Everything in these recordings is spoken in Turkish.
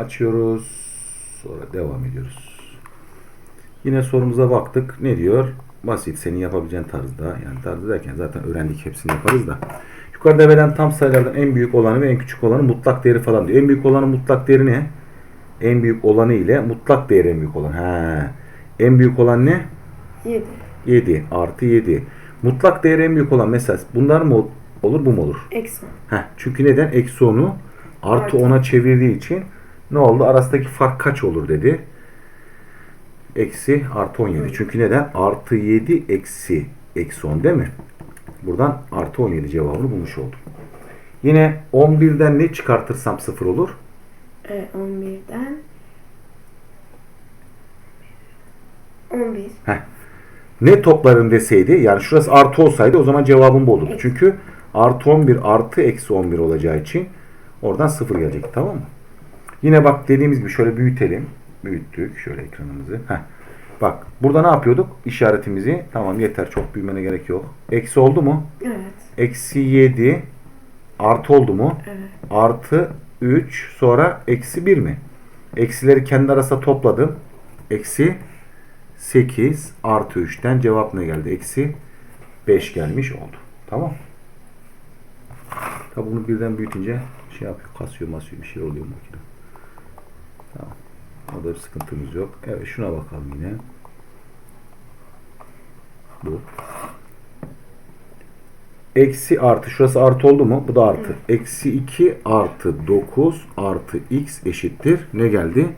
açıyoruz. Sonra devam ediyoruz. Yine sorumuza baktık. Ne diyor? Basit senin yapabileceğin tarzda. Yani tarzı derken zaten öğrendik hepsini yaparız da. Yukarıda verilen tam sayılardan en büyük olanı ve en küçük olanı mutlak değeri falan diyor. En büyük olanın mutlak değeri ne? En büyük olanı ile mutlak değeri en büyük olan. He. En büyük olan ne? 7. 7 artı 7. Mutlak değeri en büyük olan mesela bunlar mı olur bu mu olur? Eksi 10. Heh, çünkü neden? Eksi 10'u artı Artı. 10'a çevirdiği için ne oldu? Arasındaki fark kaç olur dedi. Eksi artı 17. Çünkü neden? Artı 7 eksi eksi 10 değil mi? Buradan artı 17 cevabını bulmuş oldum. Yine 11'den ne çıkartırsam 0 olur? Ee, 11'den 11. Heh. Ne toplarım deseydi yani şurası artı olsaydı o zaman cevabım bu olurdu. Çünkü artı 11 artı eksi 11 olacağı için oradan 0 gelecek tamam mı? Yine bak dediğimiz gibi şöyle büyütelim. Büyüttük şöyle ekranımızı. Heh. Bak burada ne yapıyorduk? İşaretimizi tamam yeter çok büyümene gerek yok. Eksi oldu mu? Evet. Eksi 7 artı oldu mu? Evet. Artı 3 sonra eksi 1 mi? Eksileri kendi arasında topladım. Eksi 8 artı 3'ten cevap ne geldi? Eksi 5 gelmiş oldu. Tamam. Tabi bunu birden büyütünce şey yapıyor. Kasıyor masıyor bir şey oluyor makine. Tamam. Orada bir sıkıntımız yok. Evet şuna bakalım yine. Bu. Eksi artı. Şurası artı oldu mu? Bu da artı. Eksi 2 artı 9 artı x eşittir. Ne geldi?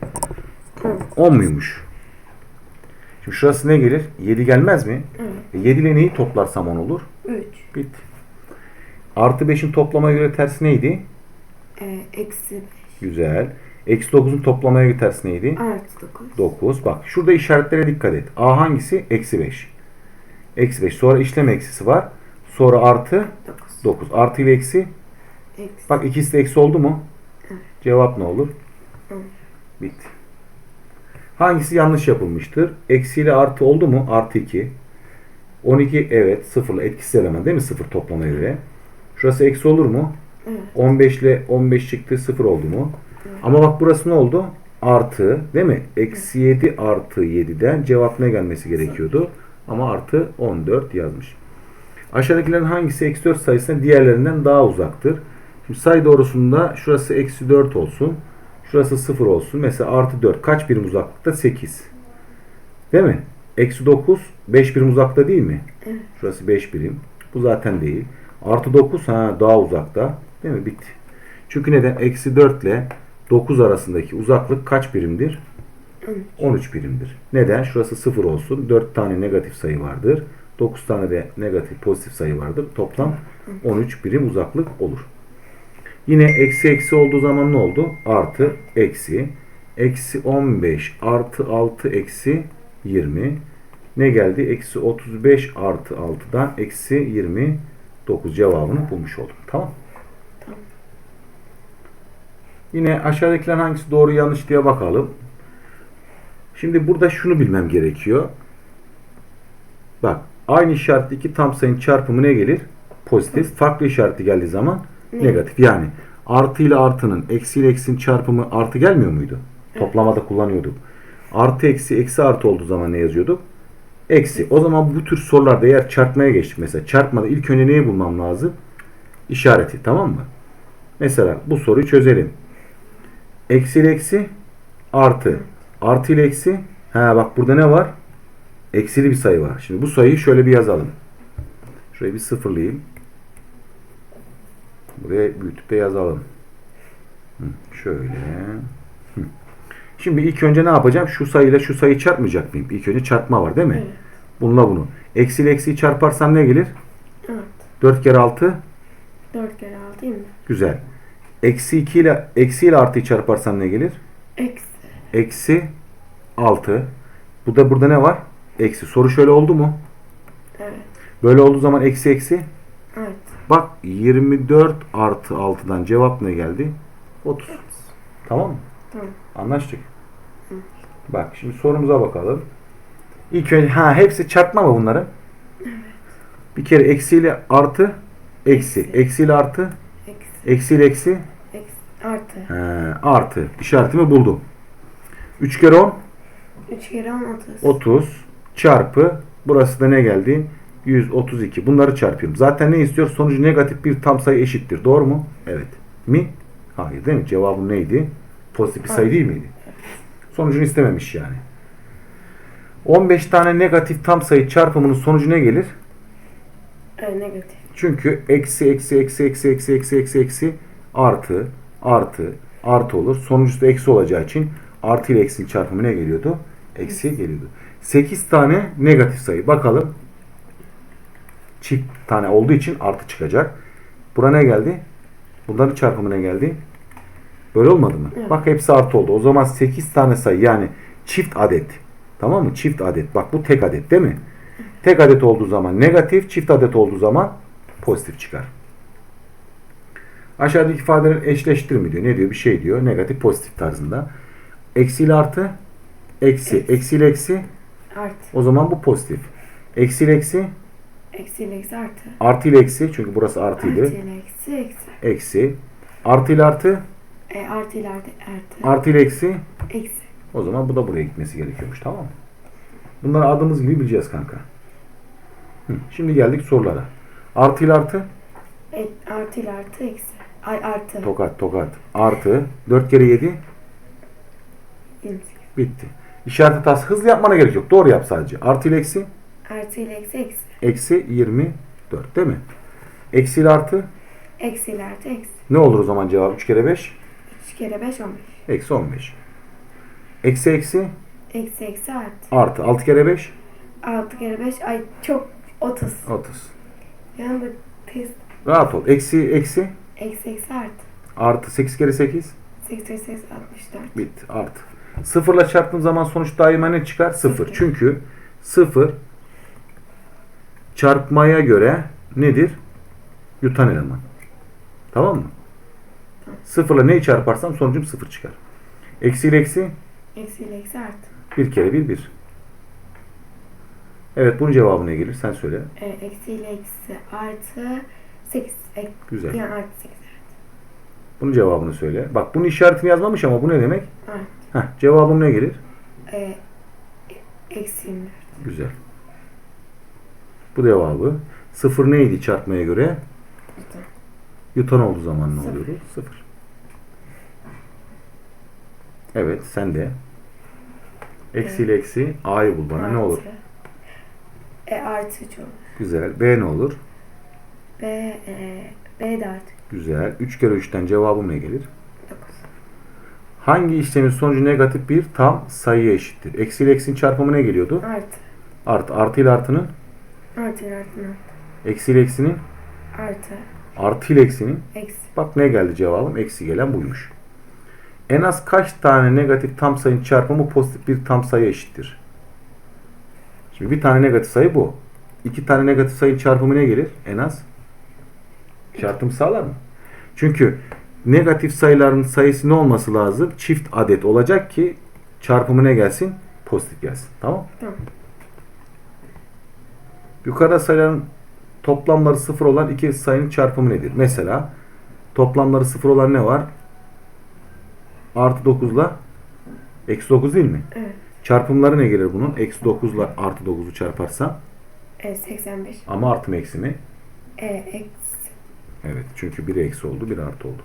10. 10 muymuş? Şimdi şurası ne gelir? 7 gelmez mi? Evet. E 7 ile neyi toplarsam 10 olur? 3. Bitti. Artı 5'in toplama göre tersi neydi? Ee, eksi 5. Güzel. Eksi 9'un toplamaya tersi neydi? Artı 9. 9. Bak şurada işaretlere dikkat et. A hangisi? Eksi 5. Eksi 5. Sonra işlem eksisi var. Sonra artı 9. 9. Artı ile eksi. Eksi. Bak ikisi de eksi oldu mu? Evet. Cevap ne olur? On. Bitti. Hangisi yanlış yapılmıştır? Eksi ile artı oldu mu? Artı 2. 12 evet sıfırla etkisiz eleman değil mi? Sıfır toplamaya göre. Şurası eksi olur mu? Evet. 15 ile 15 çıktı sıfır oldu mu? Ama bak burası ne oldu? Artı değil mi? Eksi 7 artı 7'den cevap ne gelmesi gerekiyordu? Ama artı 14 yazmış. Aşağıdakilerin hangisi eksi 4 sayısına diğerlerinden daha uzaktır? Şimdi sayı doğrusunda şurası eksi 4 olsun. Şurası 0 olsun. Mesela artı 4 kaç birim uzaklıkta? 8. Değil mi? Eksi 9 5 birim uzakta değil mi? Evet. Şurası 5 birim. Bu zaten değil. Artı 9 ha daha uzakta. Değil mi? Bitti. Çünkü neden? Eksi 4 ile 9 arasındaki uzaklık kaç birimdir? 13. 13 birimdir. Neden? Şurası 0 olsun. 4 tane negatif sayı vardır. 9 tane de negatif pozitif sayı vardır. Toplam 13 birim uzaklık olur. Yine eksi eksi olduğu zaman ne oldu? Artı eksi. Eksi 15 artı 6 eksi 20. Ne geldi? Eksi 35 artı 6'dan eksi 29 cevabını bulmuş oldum. Tamam. Yine aşağıdakilerin hangisi doğru yanlış diye bakalım. Şimdi burada şunu bilmem gerekiyor. Bak aynı işaretli iki tam sayının çarpımı ne gelir? Pozitif. Farklı işareti geldiği zaman Ne? negatif. Yani artı ile artının eksi ile eksinin çarpımı artı gelmiyor muydu? Toplamada kullanıyorduk. Artı eksi eksi artı olduğu zaman ne yazıyorduk? Eksi. O zaman bu tür sorularda eğer çarpmaya geçtik mesela çarpmada ilk önce neyi bulmam lazım? İşareti tamam mı? Mesela bu soruyu çözelim. Eksi ile eksi artı. Artı ile eksi. Ha bak burada ne var? Eksili bir sayı var. Şimdi bu sayıyı şöyle bir yazalım. Şurayı bir sıfırlayayım. Buraya büyütüp de yazalım. Şöyle. Şimdi ilk önce ne yapacağım? Şu sayıyla şu sayıyı çarpmayacak mıyım? İlk önce çarpma var değil mi? Evet. Bununla bunu. Eksi ile eksiyi çarparsam ne gelir? Evet. 4 kere 6 4 kere 6 değil mi? güzel. Eksi 2 ile eksi ile artıyı çarparsam ne gelir? Eksi. Eksi 6. Bu da burada ne var? Eksi. Soru şöyle oldu mu? Evet. Böyle olduğu zaman eksi eksi. Evet. Bak 24 artı 6'dan cevap ne geldi? 30. Tamam mı? Tamam. Anlaştık. Bak şimdi sorumuza bakalım. İlk önce ha hepsi çarpma mı bunların? Bir kere eksiyle artı eksi. Eksi. Eksiyle artı Eksi. eksiyle eksi Eksi. Artı. He, artı. İşaretimi buldum. 3 kere 10 3 kere 10 30. 30 çarpı burası da ne geldi? 132. Bunları çarpıyorum. Zaten ne istiyor? Sonucu negatif bir tam sayı eşittir. Doğru mu? Evet. Mi? Hayır değil mi? Cevabım neydi? Pozitif bir sayı değil miydi? Sonucunu istememiş yani. 15 tane negatif tam sayı çarpımının sonucu ne gelir? Evet, negatif. Çünkü eksi eksi eksi eksi eksi eksi eksi eksi artı artı artı olur. Sonucu da eksi olacağı için artı ile eksinin çarpımı ne geliyordu? Eksi geliyordu. 8 tane negatif sayı. Bakalım. Çift tane olduğu için artı çıkacak. Bura ne geldi? Bunların çarpımı ne geldi? Böyle olmadı mı? Evet. Bak hepsi artı oldu. O zaman 8 tane sayı yani çift adet. Tamam mı? Çift adet. Bak bu tek adet değil mi? Tek adet olduğu zaman negatif, çift adet olduğu zaman pozitif çıkar. Aşağıdaki ifadeler eşleştir mi diyor. Ne diyor? Bir şey diyor. Negatif pozitif tarzında. Eksi ile artı, eksi, Eksi. eksi ile eksi. Artı. O zaman bu pozitif. Eksi ile eksi, Eksi ile eksi artı. artı ile eksi. Çünkü burası Artı artıydı. ile eksi eksi. Eksi. Artı ile artı, E, artı ile artı artı. artı ile eksi. Eksi. O zaman bu da buraya gitmesi gerekiyormuş. Tamam mı? Bunları adımız gibi bileceğiz kanka. Hı, Şimdi geldik sorulara. Artı ile artı. E, artı ile artı eksi. Ay artı. Tokat tokat. Artı. 4 kere 7. 28. Bitti. İşaret hatası hızlı yapmana gerek yok. Doğru yap sadece. Artı ile eksi. Artı ile eksi eksi. Eksi 24 değil mi? Eksi ile artı. Eksi ile artı eksi. Ne olur o zaman cevap? 3 kere 5. 3 kere 5 15. Eksi 15. Eksi eksi. Eksi eksi artı. Artı. 6 kere 5. 6 kere 5 ay çok 30. 30. Yani bu test Rahat ol. Eksi eksi. Eksi eksi artı. Artı 8 kere 8. 8 kere 8 64. Bitti. Artı. Sıfırla çarptığım zaman sonuç daima ne çıkar? Sıfır. Sıfır. Çünkü sıfır çarpmaya göre nedir? Yutan eleman. Tamam mı? Sıfırla neyi çarparsam sonucum sıfır çıkar. Eksi ile eksi Eksi ile eksi artı. bir kere bir bir. Evet bunun cevabı ne gelir? Sen söyle. E, eksi ile eksi artı 8. E, Güzel. yani artı 8. Bunun cevabını söyle. Bak bunun işaretini yazmamış ama bu ne demek? Artı. Heh, cevabım ne gelir? E, eksi 24. Güzel. Bu cevabı. Sıfır neydi çarpmaya göre? Yutan. Yutan olduğu zaman ne Sıfır. oluyordu? Sıfır. Evet sen de. Eksi ile eksi A'yı bul bana ne olur? E artı 3 olur. Güzel. B ne olur? B, e, B de Güzel. 3 kere 3'ten cevabım ne gelir? 9. Hangi işlemin sonucu negatif bir tam sayıya eşittir? Eksi ile eksinin çarpımı ne geliyordu? Artı. Artı. Artı ile artının? Artı ile artının Eksi ile eksinin? artı. Artı ile eksinin? Eksi. Bak ne geldi cevabım? Eksi gelen buymuş. En az kaç tane negatif tam sayının çarpımı pozitif bir tam sayı eşittir? Şimdi bir tane negatif sayı bu. İki tane negatif sayının çarpımı ne gelir? En az. Çarpım sağlar mı? Çünkü negatif sayıların sayısı ne olması lazım? Çift adet olacak ki çarpımı ne gelsin? Pozitif gelsin. Tamam Tamam. Yukarıda sayıların toplamları sıfır olan iki sayının çarpımı nedir? Mesela toplamları sıfır olan ne var? Artı 9 ile eksi 9 değil mi? Evet. Çarpımları ne gelir bunun? Eksi 9 ile artı 9'u çarparsam E, 85. ama artı mı eksi mi? E, eksi. Evet çünkü biri eksi oldu biri artı oldu.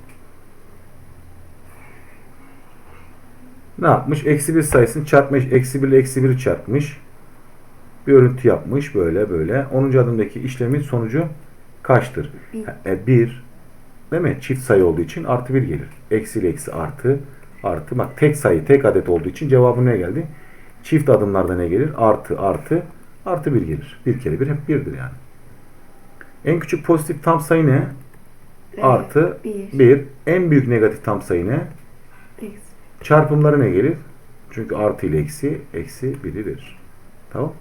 Ne yapmış? Eksi bir sayısını çarpmış. Eksi 1 ile eksi 1'i çarpmış. Bir örüntü yapmış böyle böyle. 10. adımdaki işlemin sonucu kaçtır? Bir. E, 1 değil mi? Çift sayı olduğu için artı 1 gelir. Eksi ile eksi artı artı. Bak tek sayı tek adet olduğu için cevabı ne geldi? Çift adımlarda ne gelir? Artı artı artı 1 gelir. Bir kere bir hep 1'dir yani. En küçük pozitif tam sayı ne? Artı 1. 1. En büyük negatif tam sayı ne? Eksi. Çarpımları ne gelir? Çünkü artı ile eksi, eksi 1'i verir. Tamam.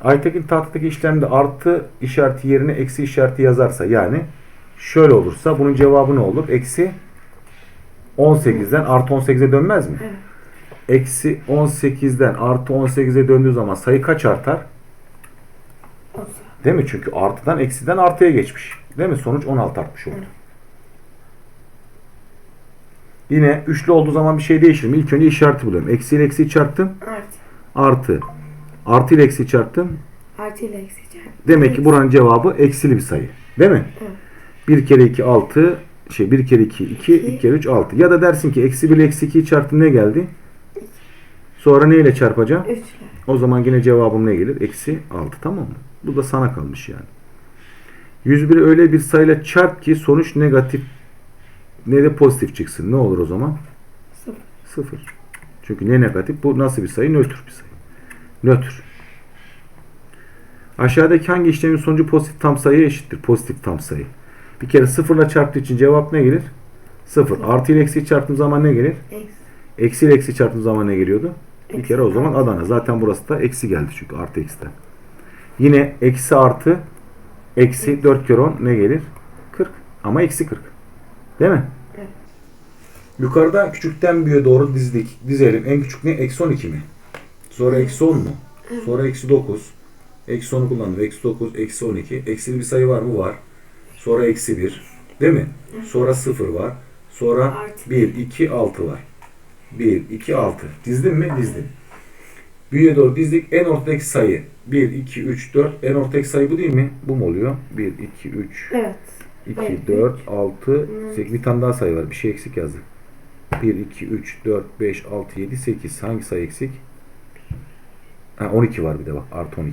Aytekin tahttaki işlemde artı işareti yerine eksi işareti yazarsa yani şöyle olursa bunun cevabı ne olur? Eksi 18'den artı 18'e dönmez mi? Evet. Eksi 18'den artı 18'e döndüğü zaman sayı kaç artar? 30. Değil mi? Çünkü artıdan eksiden artıya geçmiş. Değil mi? Sonuç 16 artmış oldu. Yine üçlü olduğu zaman bir şey değişir mi? İlk önce işareti buluyorum. Eksi ile eksiyi çarptım. Artı. Artı. Artı ile eksiyi çarptım. Artı ile eksi çarpı. Demek ki buranın cevabı eksili bir sayı. Değil mi? Evet. 1 kere 2 6 şey 1 kere 2 2 2 kere 3 6. Ya da dersin ki eksi 1 ile eksi 2'yi çarptım ne geldi? Sonra ne ile çarpacağım? Üçle. O zaman yine cevabım ne gelir? Eksi 6 tamam mı? Bu da sana kalmış yani. 101'i öyle bir sayıyla çarp ki sonuç negatif ne de pozitif çıksın. Ne olur o zaman? Sıfır. 0. Çünkü ne negatif? Bu nasıl bir sayı? Nötr bir sayı. Nötr. Aşağıdaki hangi işlemin sonucu pozitif tam sayıya eşittir? Pozitif tam sayı. Bir kere sıfırla çarptığı için cevap ne gelir? 0. Artı ile eksi çarptığım zaman ne gelir? Eksi. Eksi ile eksi çarptığım zaman ne geliyordu? Bir Eksi. kere o zaman Adana. Zaten burası da eksi geldi çünkü artı eksiden. Yine eksi artı eksi 4 kere 10 ne gelir? 40. Ama eksi 40. Değil mi? Evet. Yukarıda küçükten büyüğe doğru dizdik. Dizelim. En küçük ne? Eksi 12 mi? Sonra eksi 10 mu? Sonra eksi 9. Eksi 10'u kullandım. Eksi 9, eksi 12. Eksili bir sayı var mı? Var. Sonra eksi 1. Değil mi? Sonra 0 var. Sonra Artı. 1, 2, 6 var. 1, 2, 6. Dizdim mi? Dizdim. Büyüğe doğru dizdik. En ortadaki sayı. 1, 2, 3, 4. En ortadaki sayı bu değil mi? Bu mu oluyor? 1, 2, 3, Evet. 2, Evet. 4, 6, 8. Bir tane daha sayı var. Bir şey eksik yazdım. 1, 2, 3, 4, 5, 6, 7, 8. Hangi sayı eksik? Ha, 12 var bir de bak. Artı 12.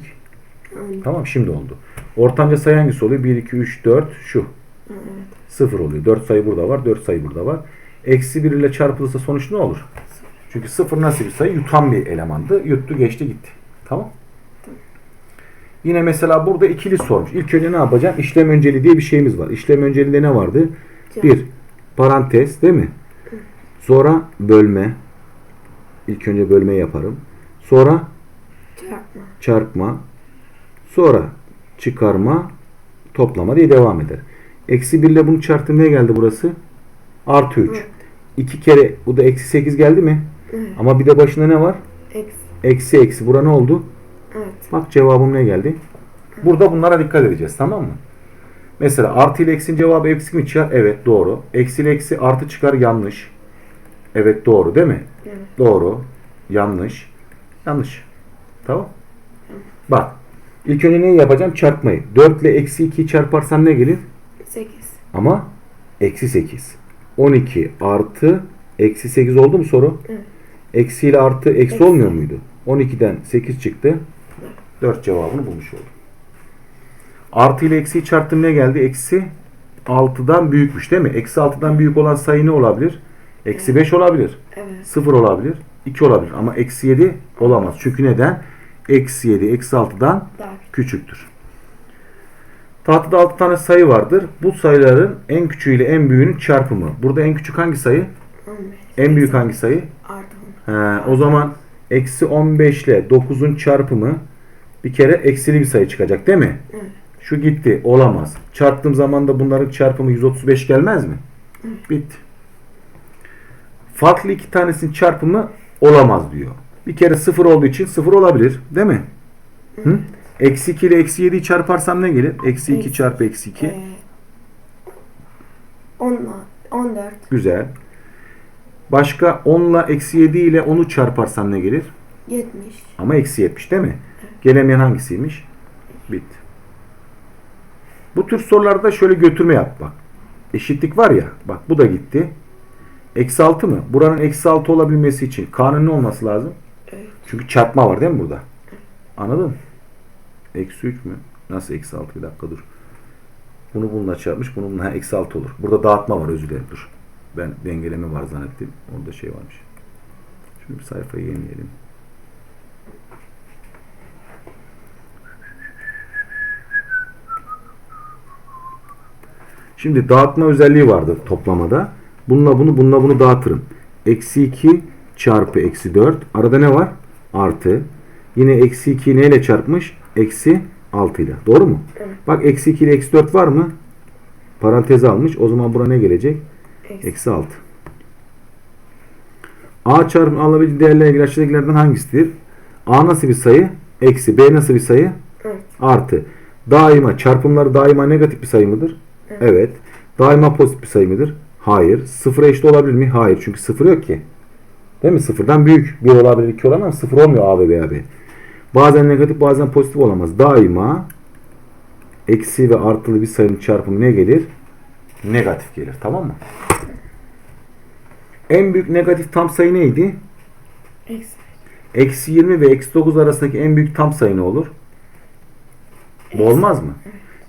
Aynen. Tamam şimdi oldu. Ortanca sayı hangisi oluyor? 1, 2, 3, 4 şu. Evet. 0 oluyor. 4 sayı burada var. 4 sayı burada var. Eksi 1 ile çarpılırsa sonuç ne olur? Çünkü 0 nasıl bir sayı? Yutan bir elemandı. Yuttu geçti gitti. Tamam. Yine mesela burada ikili sormuş. İlk önce ne yapacağım? İşlem önceliği diye bir şeyimiz var. İşlem önceliğinde ne vardı? 1. Parantez değil mi? Sonra bölme. İlk önce bölme yaparım. Sonra Çarpma. çarpma, sonra çıkarma, toplama diye devam eder. Eksi 1 ile bunu çarptım ne geldi burası? Artı 3. Evet. 2 kere bu da eksi 8 geldi mi? Evet. Ama bir de başında ne var? Eksi. Eksi eksi. Bura ne oldu? Evet. Bak cevabım ne geldi? Burada bunlara dikkat edeceğiz tamam mı? Mesela artı ile eksinin cevabı eksi mi çıkar? Evet doğru. Eksi ile eksi artı çıkar yanlış. Evet doğru değil mi? Evet. Doğru. Yanlış. Yanlış. Tamam. Bak. İlk önce neyi yapacağım? Çarpmayı. 4 ile eksi 2'yi çarparsam ne gelir? Sekiz. Ama eksi 8. 12 artı eksi 8 oldu mu soru? Evet. Eksi ile artı eksi, Eksi. olmuyor muydu? 12'den 8 çıktı. 4 cevabını bulmuş oldum. Artı ile eksiyi çarptım ne geldi? Eksi 6'dan büyükmüş değil mi? Eksi 6'dan büyük olan sayı ne olabilir? Eksi 5 olabilir. Evet. 0 olabilir. 2 olabilir. Ama eksi 7 olamaz. Çünkü neden? Eksi 7 eksi 6'dan Dar. küçüktür. Tahtada 6 tane sayı vardır. Bu sayıların en küçüğüyle en büyüğünün çarpımı. Burada en küçük hangi sayı? On beş. En büyük hangi sayı? Artı He, o zaman eksi 15 ile 9'un çarpımı bir kere eksili bir sayı çıkacak değil mi? Evet. Şu gitti. Olamaz. Çarptığım zaman da bunların çarpımı 135 gelmez mi? Bitti. Farklı iki tanesinin çarpımı olamaz diyor. Bir kere 0 olduğu için 0 olabilir. Değil mi? Hı? Eksi 2 ile eksi 7'yi çarparsam ne gelir? Eksi 2 Eksi- çarpı eksi 2. Ee, onla. On dört. Güzel. Başka 10 ile eksi 7 ile 10'u çarparsam ne gelir? Yetmiş. Ama eksi 70 değil mi? Gelemeyen hangisiymiş? Bitti. Bu tür sorularda şöyle götürme yap bak. Eşitlik var ya. Bak bu da gitti. Eksi 6 mı? Buranın eksi 6 olabilmesi için K'nın ne olması lazım? Evet. Çünkü çarpma var değil mi burada? Anladın mı? Eksi 3 mü? Nasıl eksi 6? Bir dakika dur. Bunu bununla çarpmış. Bunu bununla eksi 6 olur. Burada dağıtma var özür dilerim. Dur. Ben dengeleme var zannettim. Orada şey varmış. Şunu bir sayfayı yenileyelim. Şimdi dağıtma özelliği vardır toplamada. Bununla bunu bununla bunu dağıtırım. Eksi 2 çarpı eksi 4. Arada ne var? Artı. Yine eksi 2 neyle çarpmış? Eksi 6 ile. Doğru mu? Evet. Bak eksi 2 ile eksi 4 var mı? Paranteze almış. O zaman bura ne gelecek? Eksi. Eksi 6. A çarpımı alabildiği değerlerle ilgili aşağıdakilerden hangisidir? A nasıl bir sayı? Eksi. B nasıl bir sayı? Evet. Artı. Daima çarpımları daima negatif bir sayı mıdır? Evet. Evet. Daima pozitif bir sayı mıdır? Hayır. Sıfıra eşit olabilir mi? Hayır. Çünkü sıfır yok ki. Değil mi? Sıfırdan büyük. Bir olabilir, iki olamaz ama sıfır olmuyor A ve B, B. Bazen negatif bazen pozitif olamaz. Daima eksi ve artılı bir sayının çarpımı ne gelir? Negatif gelir. Tamam mı? En büyük negatif tam sayı neydi? Eksi. Eksi 20 ve eksi 9 arasındaki en büyük tam sayı ne olur? Bu olmaz mı?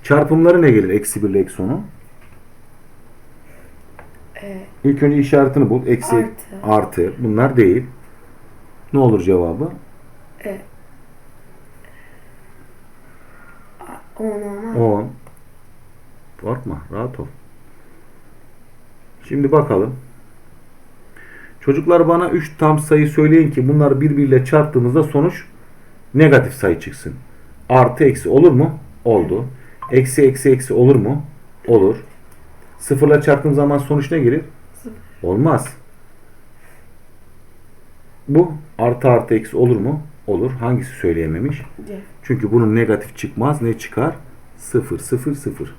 Çarpımları ne gelir? Eksi 1 ile eksi 10'un. Ee, İlk önce işaretini bul. Eksi, Artı. artı. Bunlar değil. Ne olur cevabı? e, a- on olmaz. 10. Korkma. Rahat ol. Şimdi bakalım. Çocuklar bana 3 tam sayı söyleyin ki bunları birbiriyle çarptığımızda sonuç negatif sayı çıksın. Artı eksi olur mu? Oldu. Eksi eksi eksi olur mu? Olur. Sıfırla çarptığım zaman sonuç ne gelir? Sıfır. Olmaz. Bu artı artı eksi olur mu? Olur. Hangisi söyleyememiş? C. Çünkü bunun negatif çıkmaz. Ne çıkar? 0, 0, 0.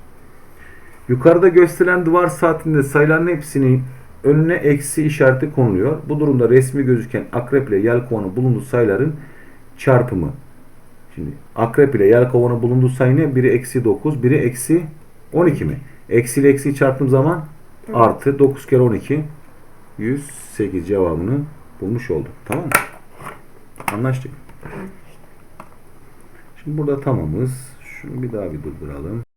Yukarıda gösterilen duvar saatinde sayıların hepsinin önüne eksi işareti konuluyor. Bu durumda resmi gözüken akrep ile yelkovanın bulunduğu sayıların çarpımı. Şimdi akrep ile yelkovanın bulunduğu sayı ne? Biri eksi 9, biri eksi 12 mi? Eksi ile eksiyi çarptığım zaman artı 9 kere 12 108 cevabını bulmuş oldum. Tamam mı? Anlaştık. Şimdi burada tamamız. Şunu bir daha bir durduralım.